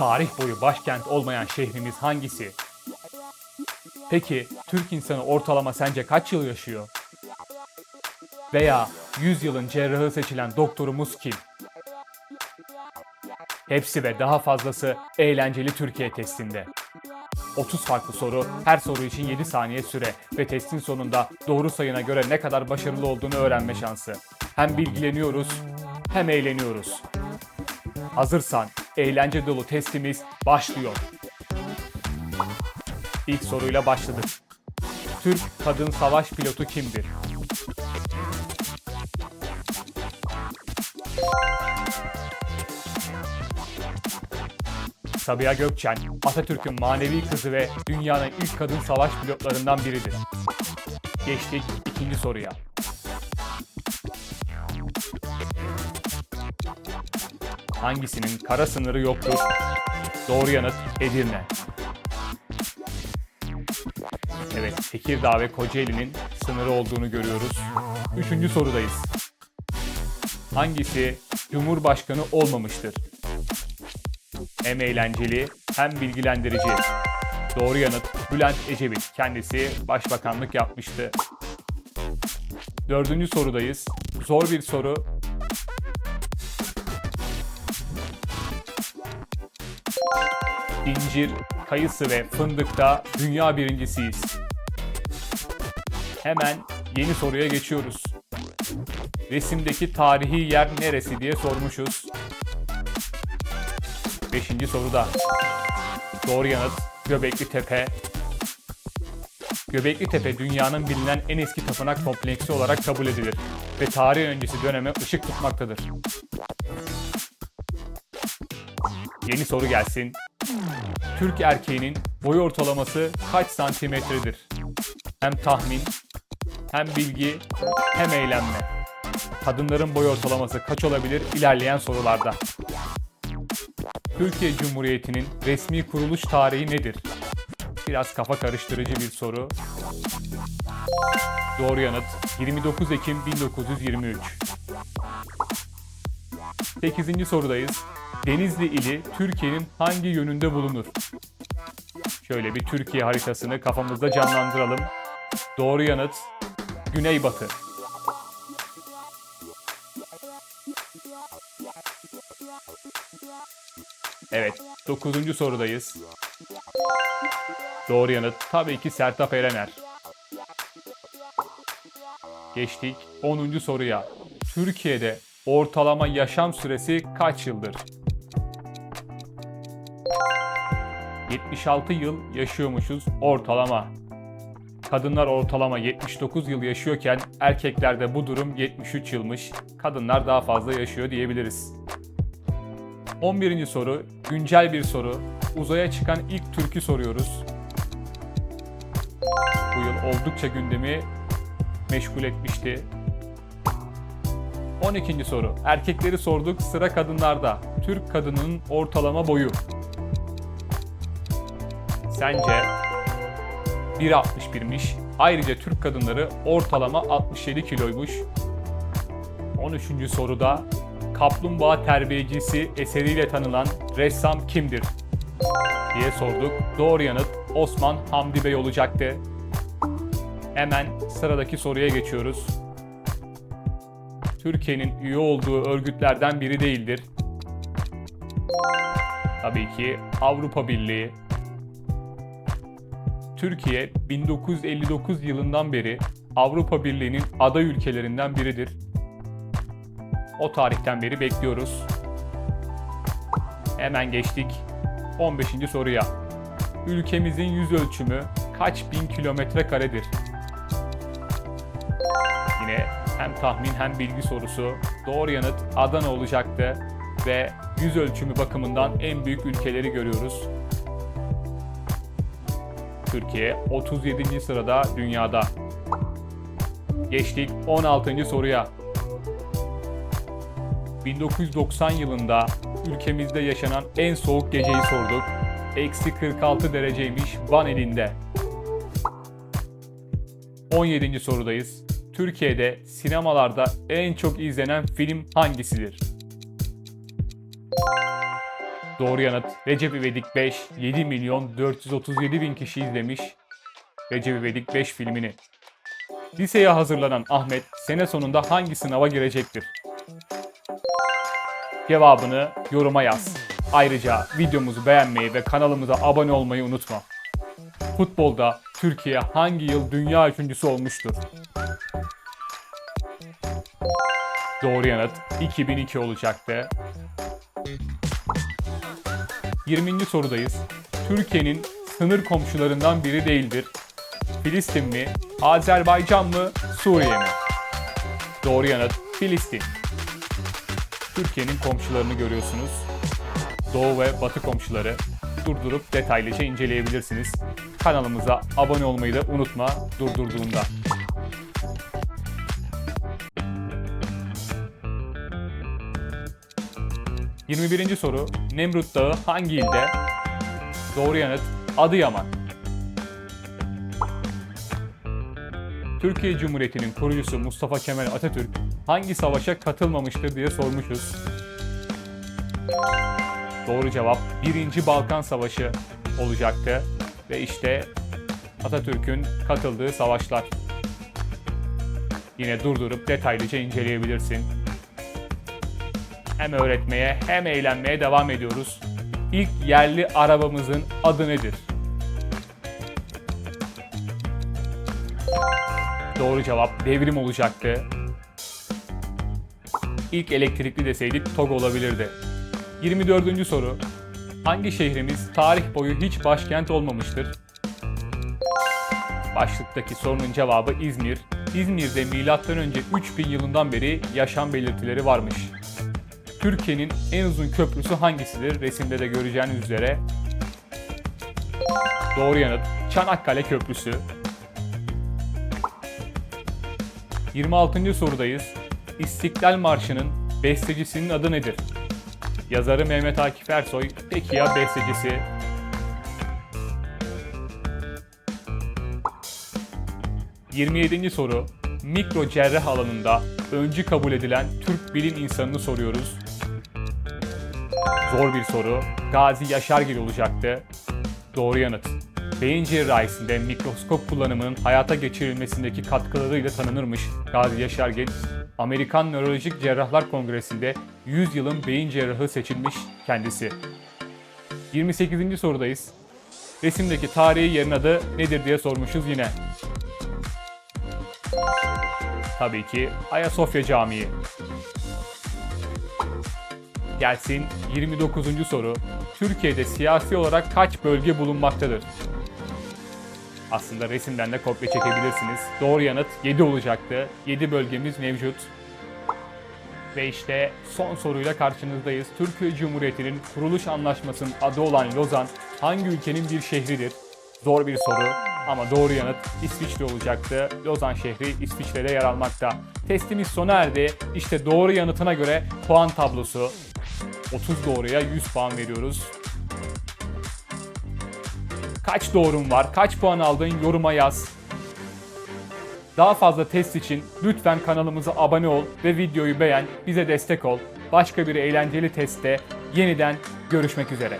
Tarih boyu başkent olmayan şehrimiz hangisi? Peki Türk insanı ortalama sence kaç yıl yaşıyor? Veya 100 yılın cerrahı seçilen doktorumuz kim? Hepsi ve daha fazlası eğlenceli Türkiye testinde. 30 farklı soru, her soru için 7 saniye süre ve testin sonunda doğru sayına göre ne kadar başarılı olduğunu öğrenme şansı. Hem bilgileniyoruz hem eğleniyoruz. Hazırsan eğlence dolu testimiz başlıyor. İlk soruyla başladık. Türk kadın savaş pilotu kimdir? Sabiha Gökçen, Atatürk'ün manevi kızı ve dünyanın ilk kadın savaş pilotlarından biridir. Geçtik ikinci soruya. Hangisinin kara sınırı yoktur? Doğru yanıt Edirne. Evet, Tekirdağ ve Kocaeli'nin sınırı olduğunu görüyoruz. Üçüncü sorudayız. Hangisi Cumhurbaşkanı olmamıştır? Hem eğlenceli hem bilgilendirici. Doğru yanıt Bülent Ecevit. Kendisi başbakanlık yapmıştı. Dördüncü sorudayız. Zor bir soru. İncir, kayısı ve fındıkta dünya birincisiyiz. Hemen yeni soruya geçiyoruz. Resimdeki tarihi yer neresi diye sormuşuz. Beşinci soruda. Doğru yanıt Göbekli Tepe. Göbekli Tepe dünyanın bilinen en eski tapınak kompleksi olarak kabul edilir ve tarih öncesi döneme ışık tutmaktadır. Yeni soru gelsin. Türk erkeğinin boy ortalaması kaç santimetredir? Hem tahmin, hem bilgi, hem eğlenme. Kadınların boy ortalaması kaç olabilir ilerleyen sorularda. Türkiye Cumhuriyeti'nin resmi kuruluş tarihi nedir? Biraz kafa karıştırıcı bir soru. Doğru yanıt 29 Ekim 1923. 8. sorudayız. Denizli ili Türkiye'nin hangi yönünde bulunur? Şöyle bir Türkiye haritasını kafamızda canlandıralım. Doğru yanıt güneybatı. Evet, 9. sorudayız. Doğru yanıt tabii ki Sertap Erener. Geçtik 10. soruya. Türkiye'de ortalama yaşam süresi kaç yıldır? 76 yıl yaşıyormuşuz ortalama. Kadınlar ortalama 79 yıl yaşıyorken erkeklerde bu durum 73 yılmış. Kadınlar daha fazla yaşıyor diyebiliriz. 11. soru güncel bir soru. Uzaya çıkan ilk türkü soruyoruz. Bu yıl oldukça gündemi meşgul etmişti. 12. soru. Erkekleri sorduk, sıra kadınlarda. Türk kadınının ortalama boyu. Sence 1.61'miş. Ayrıca Türk kadınları ortalama 67 kiloymuş. 13. soruda kaplumbağa terbiyecisi eseriyle tanınan ressam kimdir? diye sorduk. Doğru yanıt Osman Hamdi Bey olacaktı. Hemen sıradaki soruya geçiyoruz. Türkiye'nin üye olduğu örgütlerden biri değildir. Tabii ki Avrupa Birliği. Türkiye 1959 yılından beri Avrupa Birliği'nin aday ülkelerinden biridir. O tarihten beri bekliyoruz. Hemen geçtik 15. soruya. Ülkemizin yüz ölçümü kaç bin kilometre karedir? Yine hem tahmin hem bilgi sorusu. Doğru yanıt Adana olacaktı ve yüz ölçümü bakımından en büyük ülkeleri görüyoruz. Türkiye 37. sırada dünyada. Geçtik 16. soruya. 1990 yılında ülkemizde yaşanan en soğuk geceyi sorduk. Eksi 46 dereceymiş Van ilinde. 17. sorudayız. Türkiye'de sinemalarda en çok izlenen film hangisidir? Doğru yanıt Recep İvedik 5 7 milyon 437 bin kişi izlemiş Recep İvedik 5 filmini. Liseye hazırlanan Ahmet sene sonunda hangi sınava girecektir? Cevabını yoruma yaz. Ayrıca videomuzu beğenmeyi ve kanalımıza abone olmayı unutma. Futbolda Türkiye hangi yıl dünya üçüncüsü olmuştur? Doğru yanıt 2002 olacaktı. 20. sorudayız. Türkiye'nin sınır komşularından biri değildir. Filistin mi, Azerbaycan mı, Suriye mi? Doğru yanıt Filistin. Türkiye'nin komşularını görüyorsunuz. Doğu ve batı komşuları. Durdurup detaylıca inceleyebilirsiniz. Kanalımıza abone olmayı da unutma durdurduğunda. ...21. soru... ...Nemrut Dağı hangi ilde? Doğru yanıt... ...Adıyaman. Türkiye Cumhuriyeti'nin kurucusu Mustafa Kemal Atatürk... ...hangi savaşa katılmamıştır diye sormuşuz. Doğru cevap 1. Balkan Savaşı olacaktı. Ve işte Atatürk'ün katıldığı savaşlar. Yine durdurup detaylıca inceleyebilirsin. Hem öğretmeye hem eğlenmeye devam ediyoruz. İlk yerli arabamızın adı nedir? Doğru cevap devrim olacaktı. İlk elektrikli deseydik TOG olabilirdi. 24. soru. Hangi şehrimiz tarih boyu hiç başkent olmamıştır? Başlıktaki sorunun cevabı İzmir. İzmir'de M.Ö. 3000 yılından beri yaşam belirtileri varmış. Türkiye'nin en uzun köprüsü hangisidir? Resimde de göreceğiniz üzere. Doğru yanıt Çanakkale Köprüsü. 26. sorudayız. İstiklal Marşı'nın bestecisinin adı nedir? Yazarı Mehmet Akif Ersoy, peki ya bestecisi? ...27. soru... ...mikro cerrah alanında öncü kabul edilen Türk bilim insanını soruyoruz. Zor bir soru. Gazi Yaşargil olacaktı. Doğru yanıt. Beyin cerrahisinde mikroskop kullanımının hayata geçirilmesindeki katkılarıyla tanınırmış Gazi Yaşargil. Amerikan Nörolojik Cerrahlar Kongresi'nde 100 yılın beyin cerrahı seçilmiş kendisi. 28. sorudayız. Resimdeki tarihi yerin adı nedir diye sormuşuz yine. Tabii ki Ayasofya Camii. Gelsin 29. soru. Türkiye'de siyasi olarak kaç bölge bulunmaktadır? Aslında resimden de kopya çekebilirsiniz. Doğru yanıt 7 olacaktı. 7 bölgemiz mevcut. Ve işte son soruyla karşınızdayız. Türkiye Cumhuriyeti'nin kuruluş anlaşmasının adı olan Lozan hangi ülkenin bir şehridir? Zor bir soru ama doğru yanıt İsviçre olacaktı. Lozan şehri İsviçre'de yer almakta. Testimiz sona erdi. İşte doğru yanıtına göre puan tablosu. 30 doğruya 100 puan veriyoruz. Kaç doğrun var? Kaç puan aldın? Yoruma yaz. Daha fazla test için lütfen kanalımıza abone ol ve videoyu beğen, bize destek ol. Başka bir eğlenceli testte yeniden görüşmek üzere.